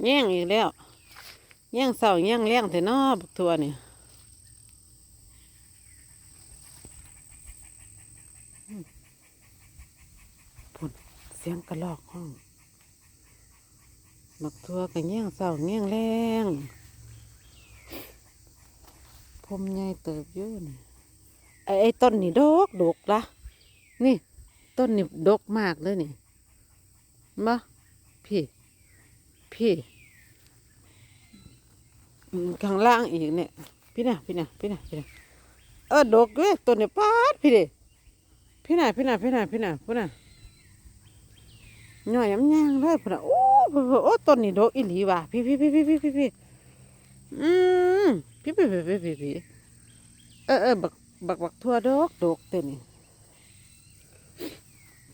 แย่งอีกแล้ว แย่งเสาแย่งแรงแต่นอบักทัวนี่ยพุ่นเสียงกระลอกห้องบักทัวกับแย่งเสาแย่งแรงผมใหญ่เติบอยู่นี่ไอ้ไอ้ต้นนี่ดกดกละนี่ ต้นนี่ดกมากเลยนี่มาพี่ พี่ข้างล่างอีกเนี่ย พี่น่ะพี่น่ะพี่น่ะพี่น่ะเออดกเว้ยต้นนี่ปาดพี่เดิพี่น่ะพี่น่ะพี่น่ะพี่น่ะพี่น่ะหน่อยยำย่างเลยพี่น่ะโอ้โหโอ้ต้นนี่ดกอีหลีว่ะพี่พี่พี่พี่พี่พี่พี่อืมพี่พี่พี่พี่พี่พี่เออเออบักบักบักทั่วดกดกเต้นนี่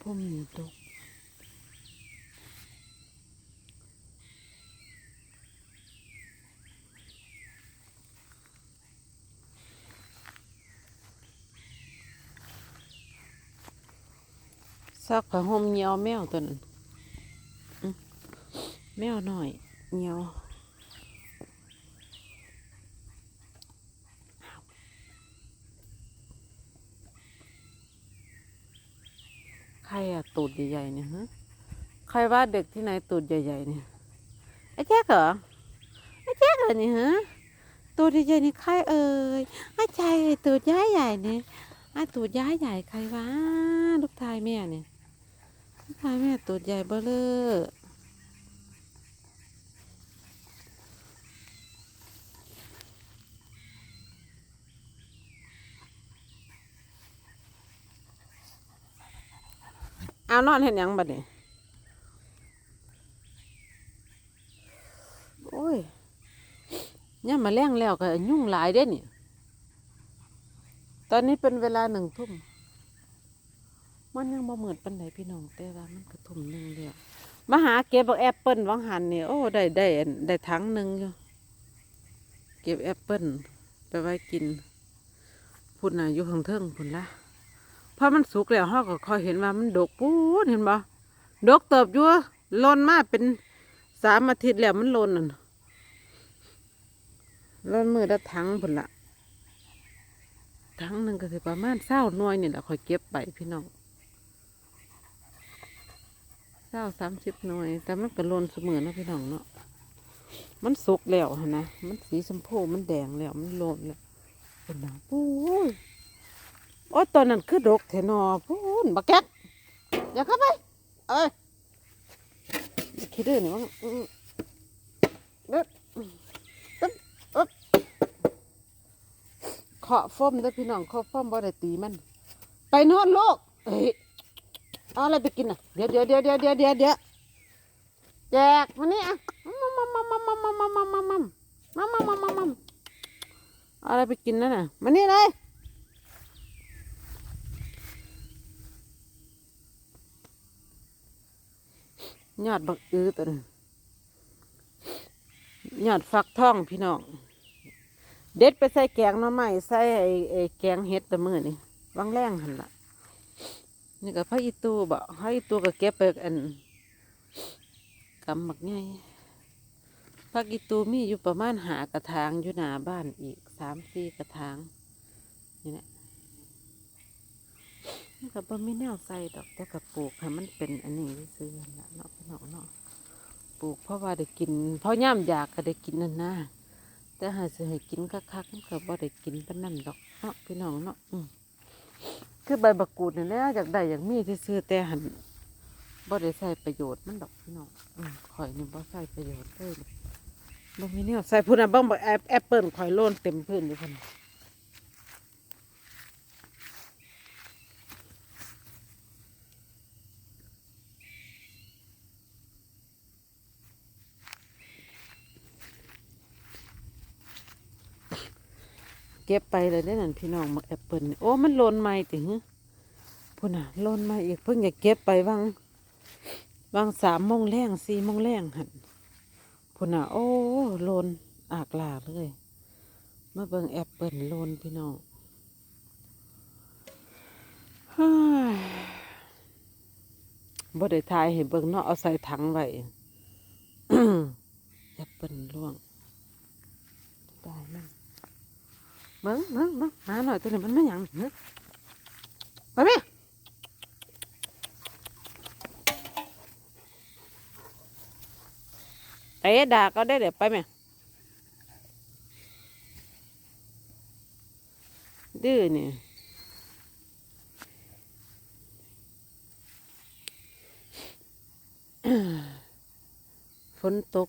ผมนี่ดก ซักผ้าห่มเหนียวแมวตัวนั้นแมวหน่อยเหนียวใครอะตูดใหญ่ๆเนี่ยฮะใครว่าเด็กที่ไหนตูดใหญ่ๆเนี่ยไอ้แจ๊กเหรอไอ้แจ๊กเหรอเนี่ยฮะตูดใหญ่ๆนี่ใครเอ่ยไอ้ใจตูดย้ายใหญ่เนี่ยไอ้ตูดย้ายใหญ่ใครวะลูกชายแม่เนี่ย พายแม่ตัวใหญ่เบ้อเลยเอานอนเห็นยังบัดนี้โอ้ยเนี่ยามมาแล้งแล้วก็ยุ่งหลายเด้นี่ ตอนนี้เป็นเวลาหนึ่งทุ่ม มันยังบ่เหมือนปันไหนพี่น้องแต่ว่ามันกระทุ่มหนึ่งเดียวมาหาเก็บบักแอปเปิ้ลวังหันนี่โอ้ได้ได้ได้ถังหนึ่งอยู่เก็บแอปเปิ้ลไปไว้กินพุ่นน่ะอยู่ข้างเทิงพุ่นละพอมันสุกแล้วเฮาก็คอยเห็นว่ามันดกปูดเห็นบ่ดกเติบอยู่ล่นมาเป็นสามอาทิตย์แล้วมันล่นนั่นหล่นมือละถังพุ่นละถังหนึ่งก็สิประมาณเศร้าหน่วยนี่แหละคอยเก็บไปพี่น้อง เศร้าสามสิบหน่วย แต่มันก็หลนเสมอนะพี่น้องเนาะมันสุกแล้วนะมันสีชมพูมันแดงแล้วมันหลนแล้วเป็นหนังปูยโอ้ยตอนนั้นคือดกแทนอพูนบักแก๊กอย่าเข้าไปเอ้ยคิดดื้อนี่มั้งอื้อเด็ดตึ๊บอ๊บเคาะฟ้อมด้อพี่น้องเคาะฟ้อมบ่ได้ตีมัน ไปนอนโลกเอ้ย เอาอะไรไปกินอะ เดี๋ยวเดี๋ยวเดี๋ยวเดี๋ยวเดี๋ยวเดี๋ยวเดี๋ยวแจกมานี่อะมัมมัมมัมมัมมัมมัมมัมมัมมัมมัมมัมมัมมัมมัมอาอะไรไปกินนั่นน่ะมานี่เลยยอดบักอื้อตัวนึงยอดฟักทองพี่น้อง เด็ดไปใส่แกงหน่อไม้ใส่ไอ้แกงเห็ดตะมือนี่วางแรงหันละ นี่ก็พระอีตูบ่พระอีตูก็เก็บไปอันกำหมักไงพระอีตูมีอยู่ประมาณหากระถางอยู่หน้าบ้านอีกสามสี่กระถางนี่แหละนี่ก็บ่มีแนวใส่ดอกแต่ก็ปลูกให้มันเป็นอันนี้ซื้อๆนั่นล่ะเนาะพี่น้องเนาะปลูกเพราะว่าได้กิน เพราะย่ำอยากก็ได้กินนั่นนะแต่หาสิให้กินคักๆมันก็บ่ได้กินปนนั้นดอกเนาะพี่น้องเนาะอืม คือใบบักกูดนี่แหละอยากได้อยากมีซื้อแต่หันบ่ได้ใช้ประโยชน์มันดอกพี่น้องอืมข่อยนี่บ่ใช้ประโยชน์เลยบ่มีเนี่ยใส่พุ่นน่ะบ้างบักแอปแอปเปิ้ลข่อยโลนเต็มพื้นอยู่พุ่น เก็บไปเลยได้นั่นพี่น้องบักแอปเปิลโอ้มันโลนใหม่ติหึพุ่นน่ะโลนใหม่อีกเพิ่งจะเก็บไปวางวางสามโมงแรงสี่โมงแรงหันพุ่นน่ะโอ้โลนอากลาเลยมาเบิ่งแอปเปิลโลนพี่น้องบ่ได้ทายให้เบิ่งเนาะเอาใส่ถังไว้เปิ้นล่วงได้มัน เบิ้งเบิ้งเบิ้งหาหน่อยตัวนี้มันไม่หยังเฮ้ยไปไหมเตะด่าก็ได้เดี๋ยวไปไหมดื้อเนี่ยฝนตก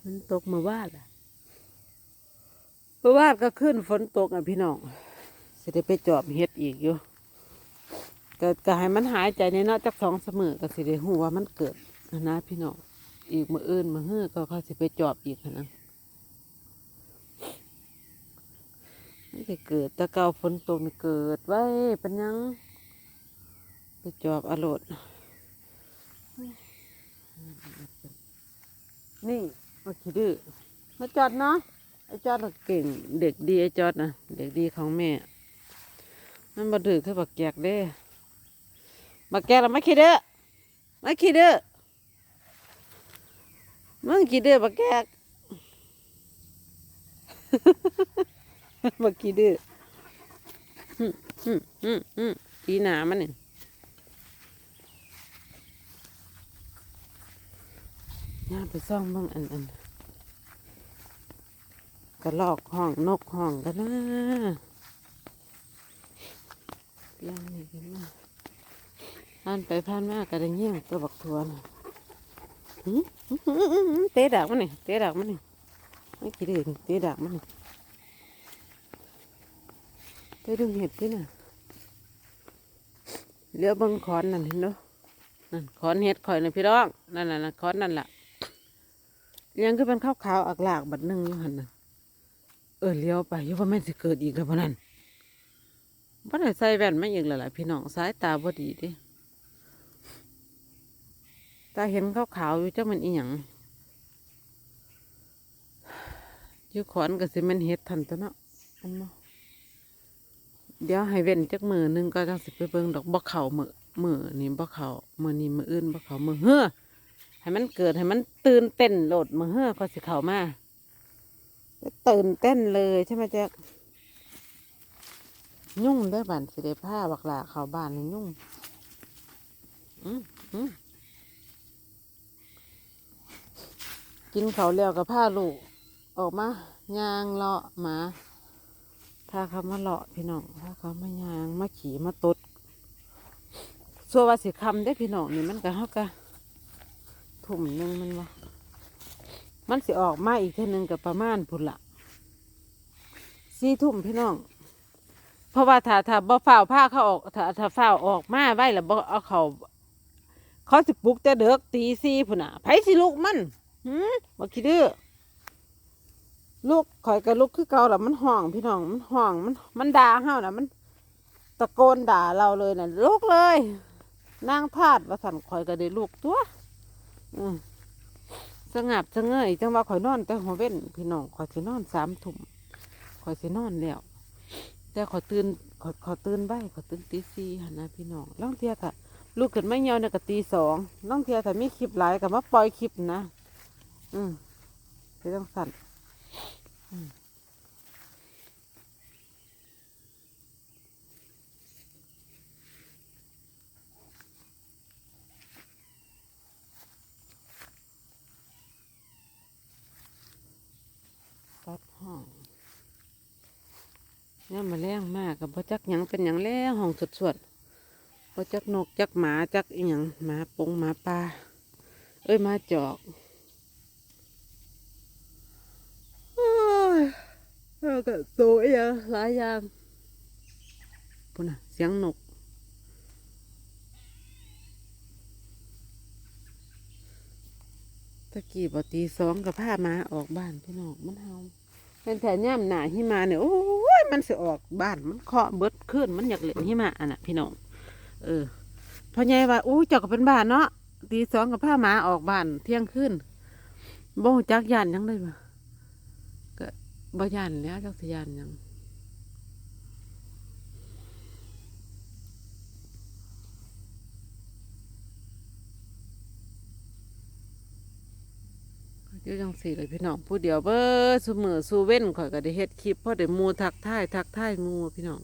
ฝนตกเมื่าล่ะ เมื่อวานก็ขึ้นฝนตกอะพี่น้องสิได้ไปจอบเฮ็ดอีกอยู่ก็ก็ให้มันหายใจในเนาะจักสองเสมอก็สิได้หูว่ามันเกิดนะพี่น้องอีกมืออื่นมือเฮือก็เขาสิไปจอบอีกนะมันจะเกิดตะเกาฝนตกเกิดไว้เป็นยังไปจอบอรรถนี่มาขี้ดื้อมาจอดเนาะ จอดน่ะเก่งเด็กดีไอ้จอดนะเด็กดีของแม่มันมาดือคือบักแกกเด้บักแกกแล้วมาขี้ดื้อมาขี้ดื้อมึงขี้ดื้อบักแกกบักขี้ดื้ออืมอืมอืมอืมตีหนามันนี่ย่าไปซ่องเบ้างอันอัน กระลอกห้องนกห้องกันนะเปียงนี่กันมาผ่านไปผ่านมาก็ได้เงี้ยงตัวบักทวนหึหึหึหึหึเตะดักมันนี่เตะดักมันนี่ไม่กี่เดือนเตะดักมันนี่เตะดูเห็ดขึ้นน่ะเหลือบังคอนนั่นเห็นเนาะนั่นคอนเห็ดข่อยนะพี่ร้องนั่นน่ะนะคอนนั่นแหละยังคือเป็นข้าวขาวอักลากบัดหนึ่งอยู่หันน่ะ ออเลี้ยวไปอยังว่าม่นสิเกิดอีกแล้วนั่นบ่ได้ใส่แว่นไมาอีกแล้วล่ะพี่น้องสายตาบ่ดีดิตาเห็นขาวขาวๆอยู่เจักมันอีหยังอยู่ขอนก็สิม่นเฮ็ดทันตัวเนาะอันเนาเดี๋ยวให้เว้นจักมือหนึงก็จังสิไปเบิ่งดอกบ่เข้ามือมือนี่บ่เข้ามือนี้มืออื่นบ่เข้ามือเฮ้อให้มันเกิดให้มันตื่นเต้นโหลดมาเฮ้อก็สิเข้ามา ตื่นเต้นเลยใช่ไหมแจ๊กยุ่งได้บ้านสิได้ผ้าบักหลาเขาบ้านยุ่งอืมอืมกินเขาวแล้วกับผ้าลูก ออกมายางเลาะหมาพาเขามาเลาะพี่น้องพาเขามายางมาขี่มาตดส่วนว่าสิคำได้พี่น้องนี่มันก็เฮาก็ทุ่มหนึ่งมันวะ มันสิออกมาอีกเท่านึงกับประมาณพุ่นละสี่ทุ่มพี่น้อง เพราะว่าถ้าถ้าบ่ฝ้าวผ้าเขาออกถ้าถ้าฝ้าวออกมาไว้แล้วบ่เอาเขาเขาสิปลุกแต่เด็กตีสี่พุ่นน่ะไผสิลูกมันหืมบ่คิดดื้อลูกข่อยกับลูกคือเก่าแหละมันห้องพี่น้องมันห้องมัน มันด่าเฮาน่ะมัน ตะโกนด่าเราเลยน่ะลูกเลยนางพาดว่าสั่นข่อยก็ได้ลูกตัว อืม สงับสงเงยจังว่าข่อยนอน แต่หัวเว้นพี่น้องข่อยสินอนสามถุ่มข่อยสินอนแล้วแต่ข่อยตื่นข่อยข่อยตื่นใบข่อยตื่นตีสี่หันนะพี่น้องล่องเทียกะลูกขึ้นไม่เงียวเนี่ยก็ตีสองล่องเทียถ้ามีคลิปหลายก็มาปล่อยคลิปนะ อืมไปต้องสั่นอืมตัดห้อง เนี่ยมาแรงมากกับพ่จักหยังเป็นหยังแล้วห้องสดสดๆพ่จักนกจักหมาจักอีหยังหมาปงหมาปลาเอ้ยมาจอกโอ้ยแล้วก็โตอีหยังหลายอย่างปุ่นน่ะเสียงนกตะกี้บอตีสองกับผ้ามาออกบ้านพี่น้องมันเฮาเป็นแถย่ำหนาหิมาเนี่ยโอ้ มันสิออกบ้านมันเคาะเบิดขึ้นมันอยากเล่นหิมาอันน่ะพี่น้องเออพ่อใหญ่ว่าอู้เจ้าก็เป็นบ้านเนาะตีสองกับผ้าหมาออกบ้านเที่ยงขึ้นบ่จักยานยังได้ปะก็บ่ยานแล้วจักสิยานยัง อยู่จังสี่เลยพี่น้องผู้เดียวเบ้อสมือสู้เว้นข่อยก็ได้เฮ็ดคลิปพอได้มูทักทายทักทายมูพี่น้อง